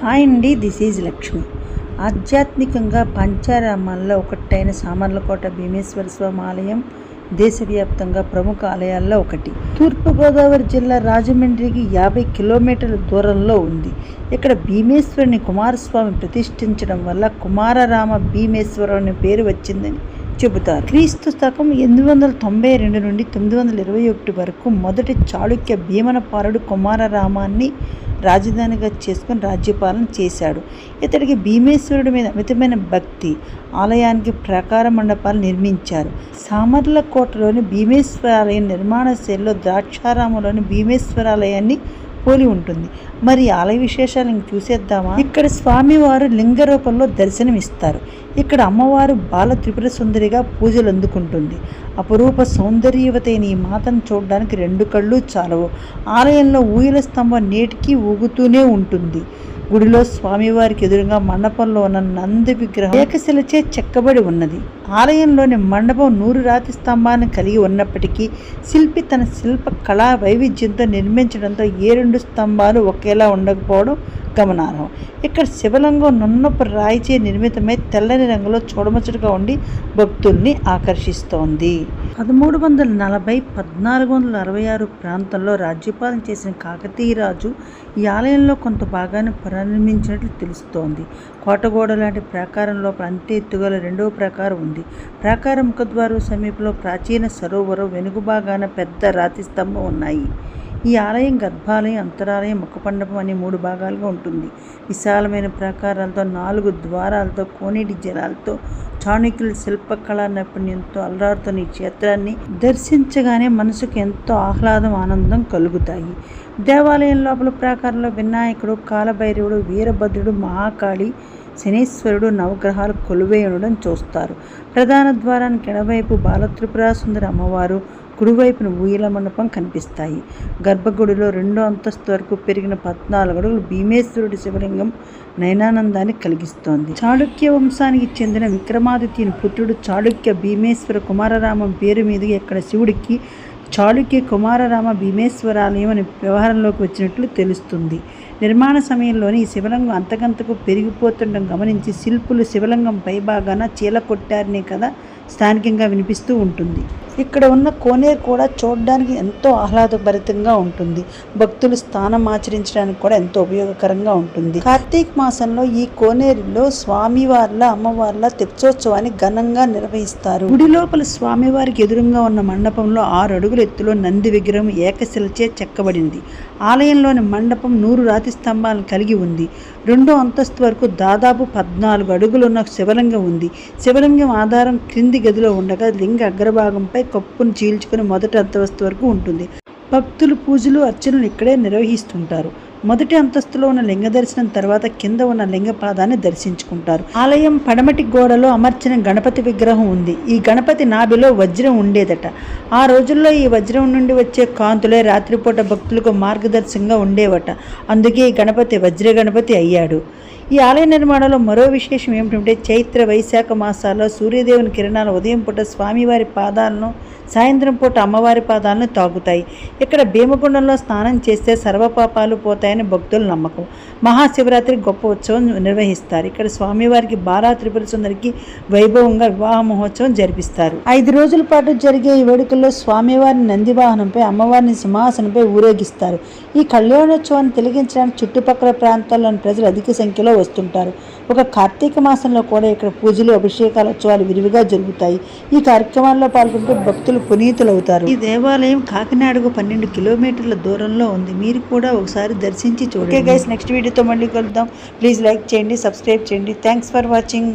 Hi అండి this is Lakshmi. ఆధ్యాత్మికంగా పంచారామాల్లో ఒకటైన సామర్లకోట భీమేశ్వర స్వామి ఆలయం దేశవ్యాప్తంగా ప్రముఖ ఆలయాల్లో ఒకటి. తూర్పుగోదావరి జిల్లా రాజమండ్రికి యాభై కిలోమీటర్ల దూరంలో ఉంది. ఇక్కడ భీమేశ్వరుని కుమారస్వామి ప్రతిష్ఠించడం వల్ల కుమారరామ భీమేశ్వరం అనే పేరు వచ్చిందని చెబుతారు. క్రీస్తు శకం ఎనిమిది వందల తొంభై రెండు నుండి తొమ్మిది వందల ఇరవై ఒకటి వరకు మొదటి చాళుక్య భీమనపాలుడు కుమారరామాన్ని రాజధానిగా చేసుకుని రాజ్యపాలన చేశాడు. ఇతడికి భీమేశ్వరుడి మీద అమితమైన భక్తి ఆలయానికి ప్రాకార మండపాలు నిర్మించారు. సామర్లకోటలోని భీమేశ్వరాలయం నిర్మాణ శైలిలో ద్రాక్షారామంలోని భీమేశ్వరాలయాన్ని పోలి ఉంటుంది. మరి ఆలయ విశేషాలు ఇంక చూసేద్దామా? ఇక్కడ స్వామివారు లింగ రూపంలో దర్శనమిస్తారు. ఇక్కడ అమ్మవారు బాల త్రిపుర సుందరిగా పూజలు అందుకుంటుంది. అపరూప సౌందర్యవతైన ఈ మాతను చూడడానికి రెండు కళ్ళు చాలవు. ఆలయంలో ఊయల స్తంభం నేటికి ఊగుతూనే ఉంటుంది. గుడిలో స్వామివారికి ఎదురుగా మండపంలో ఉన్న నంది విగ్రహం ఏకశిలచే చెక్కబడి ఉన్నది. ఆలయంలోని మండపం నూరు రాతి స్తంభాన్ని కలిగి ఉన్నప్పటికీ శిల్పి తన శిల్ప కళా వైవిధ్యంతో నిర్మించడంతో ఏ రెండు స్తంభాలు ఒకేలా ఉండకపోవడం గమనార్హం. ఇక్కడ శివలింగం నున్నపు రాయిచే నిర్మితమై తెల్లని రంగులో చూడముచ్చటగా ఉండి భక్తుల్ని ఆకర్షిస్తోంది. పదమూడు వందల నలభై పద్నాలుగు వందల అరవై ఆరు ప్రాంతంలో రాజ్యపాలన చేసిన కాకతీయ రాజు ఈ ఆలయంలో కొంత భాగాన్ని పునర్నిర్మించినట్లు తెలుస్తోంది. కోటగోడ లాంటి ప్రాకారం లోపల అంతే ఎత్తుగల రెండవ ప్రాకారం ఉంది. ప్రాకార ముఖద్వారం సమీపంలో ప్రాచీన సరోవరం వెనుక భాగాన పెద్ద రాతి స్తంభం ఉన్నాయి. ఈ ఆలయం గర్భాలయం అంతరాలయం ముఖమండపం అనే మూడు భాగాలుగా ఉంటుంది. విశాలమైన ప్రాకారాలతో నాలుగు ద్వారాలతో కోనేటి జలాలతో చాణుక్యుల శిల్పకళా నైపుణ్యంతో అలరారుతున్న ఈ క్షేత్రాన్ని దర్శించగానే మనసుకు ఎంతో ఆహ్లాదం ఆనందం కలుగుతాయి. దేవాలయం లోపల ప్రాకారంలో వినాయకుడు కాలభైరవుడు వీరభద్రుడు మహాకాళి శనీశ్వరుడు నవగ్రహాలు కొలువై ఉండడం చూస్తారు. ప్రధాన ద్వారానికి ఎడవైపు బాలత్రిపుర సుందర అమ్మవారు కుడివైపున ఊయల మండపం కనిపిస్తాయి. గర్భగుడిలో రెండో అంతస్తు వరకు పెరిగిన పద్నాలుగు అడుగులు భీమేశ్వరుడి శివలింగం నయనానందాన్ని కలిగిస్తోంది. చాళుక్య వంశానికి చెందిన విక్రమాదిత్యుని పుత్రుడు చాళుక్య భీమేశ్వర కుమారరామం పేరు మీదుగా ఇక్కడ శివుడికి చాళుక్య కుమారరామ భీమేశ్వరాలయం అనే వ్యవహారంలోకి వచ్చినట్లు తెలుస్తుంది. నిర్మాణ సమయంలోని ఈ శివలింగం అంతకంతకు పెరిగిపోతుండడం గమనించి శిల్పులు శివలింగం పైభాగాన చీల కొట్టారనే కదా స్థానికంగా వినిపిస్తూ ఉంటుంది. ఇక్కడ ఉన్న కోనేరు కూడా చూడడానికి ఎంతో ఆహ్లాదభరితంగా ఉంటుంది. భక్తులు స్థానం ఆచరించడానికి కూడా ఎంతో ఉపయోగకరంగా ఉంటుంది. కార్తీక మాసంలో ఈ కోనేరులో స్వామివార్ల అమ్మవార్ల తెప్పోత్సవాన్ని ఘనంగా నిర్వహిస్తారు. గుడి లోపల స్వామివారికి ఎదురుగా ఉన్న మండపంలో ఆరు అడుగుల ఎత్తులో నంది విగ్రహం ఏకశిలచే చెక్కబడింది. ఆలయంలోని మండపం నూరు రాతి స్తంభాలను కలిగి ఉంది. రెండో అంతస్తు వరకు దాదాపు పద్నాలుగు అడుగులున్న శివలింగం ఉంది. శివలింగం ఆధారం క్రింది గదిలో ఉండగా లింగ అగ్రభాగంపై కప్పును చీల్చుకుని మొదటి అంతస్తు వరకు ఉంటుంది. భక్తులు పూజలు అర్చనలు ఇక్కడే నిర్వహిస్తుంటారు. మొదటి అంతస్తులో ఉన్న లింగ దర్శనం తర్వాత కింద ఉన్న లింగ పాదాన్ని దర్శించుకుంటారు. ఆలయం పడమటి గోడలో అమర్చిన గణపతి విగ్రహం ఉంది. ఈ గణపతి నాభిలో వజ్రం ఉండేదట. ఆ రోజుల్లో ఈ వజ్రం నుండి వచ్చే కాంతులే రాత్రిపూట భక్తులకు మార్గదర్శకంగా ఉండేవట. అందుకే ఈ గణపతి వజ్ర గణపతి అయ్యాడు. ఈ ఆలయ నిర్మాణంలో మరో విశేషం ఏమిటంటే చైత్ర వైశాఖ మాసాల్లో సూర్యదేవుని కిరణాలు ఉదయం పూట స్వామివారి పాదాలను సాయంత్రం పూట అమ్మవారి పాదాలను తాగుతాయి ఇక్కడ భీమగుండంలో స్నానం చేస్తే సర్వపాపాలు పోతాయని భక్తుల నమ్మకం. మహాశివరాత్రి గొప్ప ఉత్సవం నిర్వహిస్తారు. ఇక్కడ స్వామివారికి బాలా త్రిపుర సుందరికి వైభవంగా వివాహ మహోత్సవం జరిపిస్తారు. ఐదు రోజుల పాటు జరిగే ఈ వేడుకల్లో స్వామివారిని నందివాహనంపై అమ్మవారిని సింహాసనంపై ఊరేగిస్తారు. ఈ కళ్యాణోత్సవాన్ని తిలగించడానికి చుట్టుపక్కల ప్రాంతాల్లోని ప్రజలు అధిక సంఖ్యలో వస్తుంటారు. ఒక కార్తీక మాసంలో కూడా ఇక్కడ పూజలు అభిషేకాల ఉత్సవాలు విరివిగా జరుగుతాయి. ఈ కార్యక్రమాల్లో పాల్గొంటూ భక్తులు పునీతులవుతారు. ఈ దేవాలయం కాకినాడకు పన్నెండు కిలోమీటర్ల దూరంలో ఉంది. మీరు కూడా ఒకసారి దర్శించి చూడండి. గైస్ నెక్స్ట్ వీడియోతో మళ్ళీ కలుద్దాం. ప్లీజ్ లైక్ చేయండి సబ్స్క్రైబ్ చేయండి. Thanks for watching